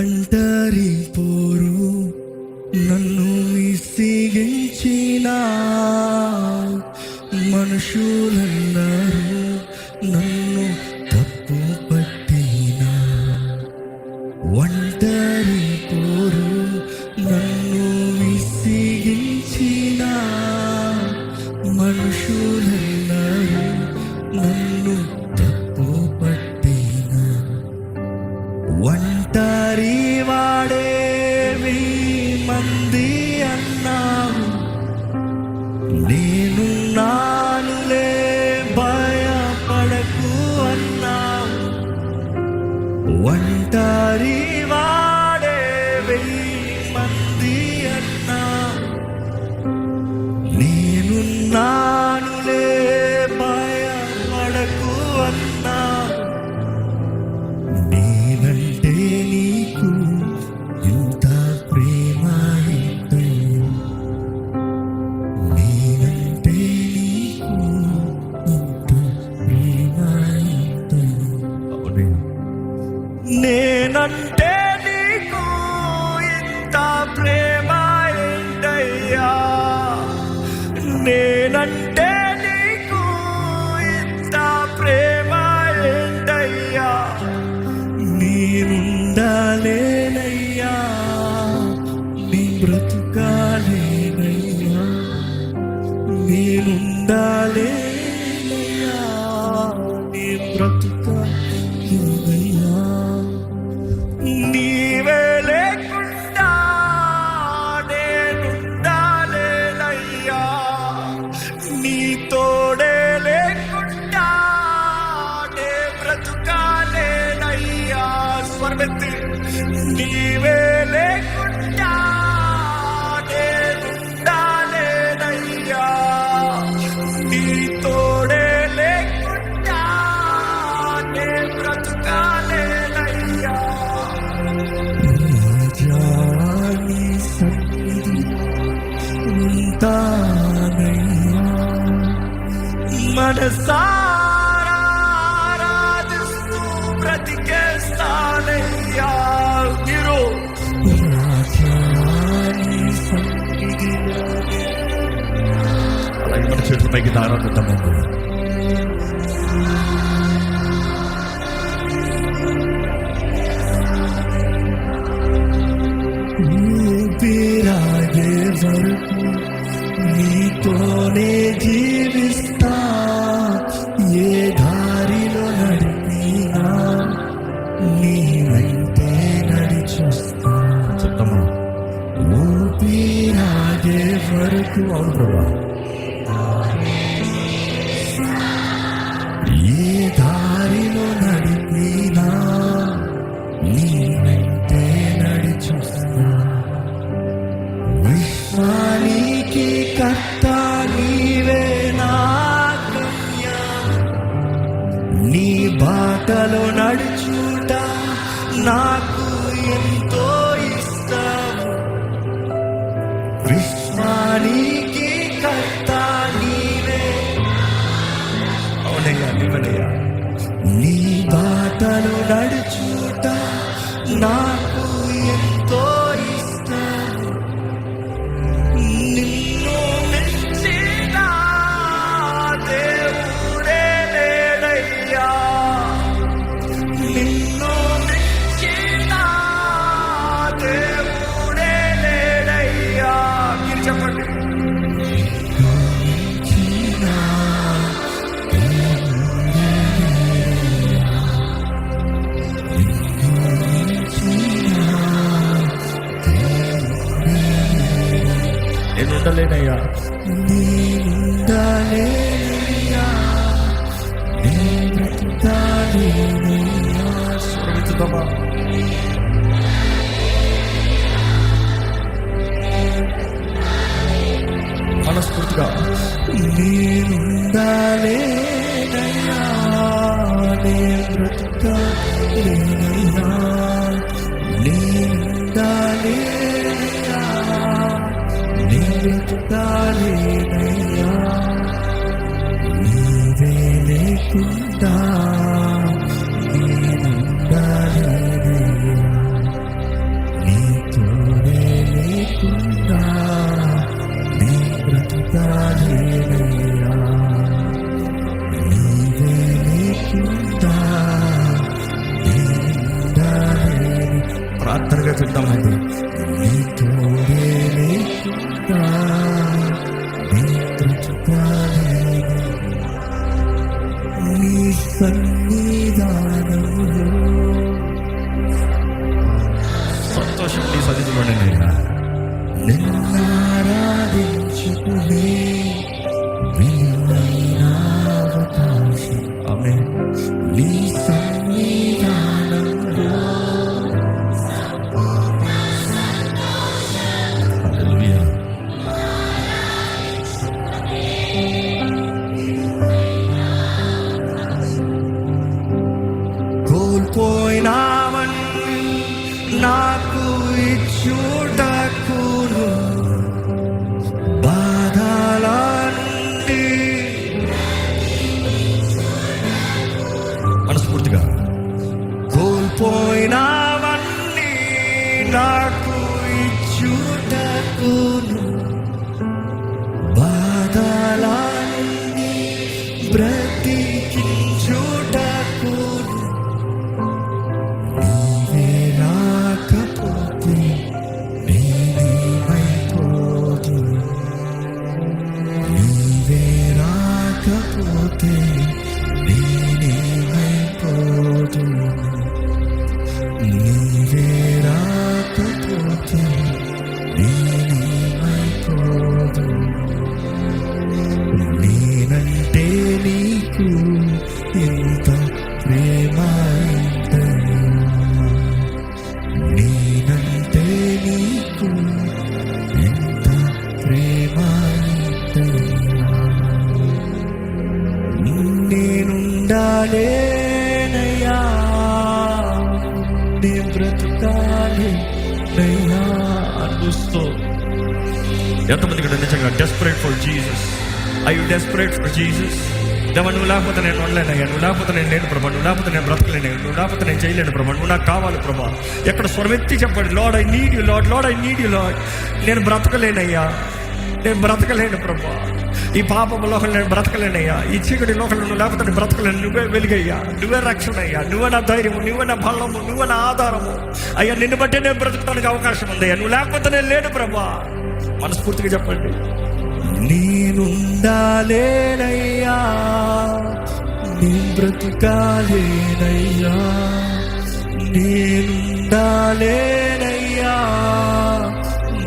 ఒంటరి నేను నానులే భయపడకు అన్నా. ఒంటరి వాడే వెయ్యి మంది అన్నా. నేను నీ బ్రతుకాలేనయ్యా నీవే లేకుండా నేనుండాలేనయ్యా. నీ తోడే లేకుండా నే బ్రతుకాలేనయ్యా. నీవే మనసారా ఆరాధిస్తూ బ్రతికేస్తానయ్యా మీరు. అలాగే మన చేతుల పైకి దారాడుతామండి ఊపిరాగే వరకు నీతోనే జీవిస్తా వరకు ఏ దారిలో నడిపినా? నీ వెంటే నడిచొస్తా. విశ్వానికి కర్త నీవేనా నీ బాటలో నడుచుట నాకు ఎంత బాటలు నడుచుట నా ఉండలేనయ్యా నేను నేను బ్రతుకుతానేనయ్యా నీవే లేకుండా నేనుండాలేనయ్యా నే బ్రతుకాలి నయ్యా అనిపిస్తూ ఎంతమంది ఇక్కడ నిజంగా desperate for Jesus I you desperate for Jesus దేవా నువ్వు లేకపోతే నేను ఉండలేనయ్యా నువ్వు లేకపోతే నేను లేను ప్రభా నువ్వు లేకపోతే నేను బ్రతకలేను నువ్వు లేకపోతే నేను చేయలేను ప్రభా నువ్వు నాకు కావాలి ప్రభా. ఎక్కడ స్వరమెత్తి చెప్పండి Lord I need you Lord Lord I need you Lord నేను బ్రతకలేనయ్యా నేను బ్రతకలేను ప్రభా. ఈ పాపం లోకల్ నేను బ్రతకలేనయ్యా. ఈ చీకటి లోకల్ నువ్వు లేకపోతే బ్రతకలేను. నువ్వే వెలుగయ్యా. నువ్వే రక్షణ అయ్యా నువ్వే నా ధైర్యము నువ్వే నా బలము నువ్వే నా ఆధారము. అయ్యా నిన్ను బట్టి నేను బ్రతకడానికి అవకాశం ఉందయ్యా నువ్వు లేకపోతే నేను లేడు ప్రభా. మనస్ఫూర్తిగా చెప్పండి. నేనుండాలేనయ్యా. నేను బ్రతకాలేనయ్యా. నేనుండాలేనయ్యా.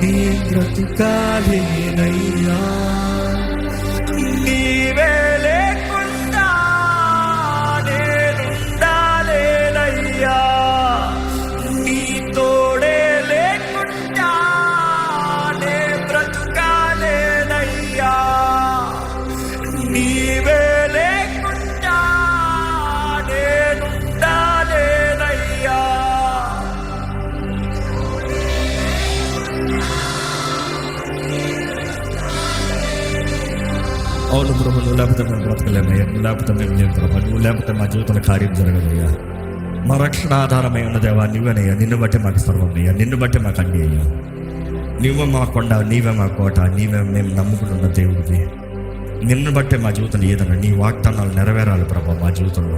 నేను బ్రతకాలేనయ్యా. నీవే లేకుండా నేనుండాలేనయ్యా. అవును ప్రభు నువ్వు లేకపోతే మేము బ్రతకలేమయ్యా? నువ్వు లేకపోతే మేము లేని ప్రభు నువ్వు లేకపోతే మా జీవితంలో కార్యం జరగదయ్యా. మా రక్షణ ఆధారమై ఉన్నదేవా నువ్వేనయ్యా. నిన్ను బట్టి మాకు సర్వమయ్యా నిన్ను బట్టి మాకు అన్ని అయ్యా. నువ్వే మా కొండ నీవే మా కోట నీవే మేము నమ్ముకున్న దేవుడివి. నిన్ను బట్టే మా జీవితంలో ఏదన్నా నీ వాగ్దానాలు నెరవేరాలి ప్రభా మా జీవితంలో.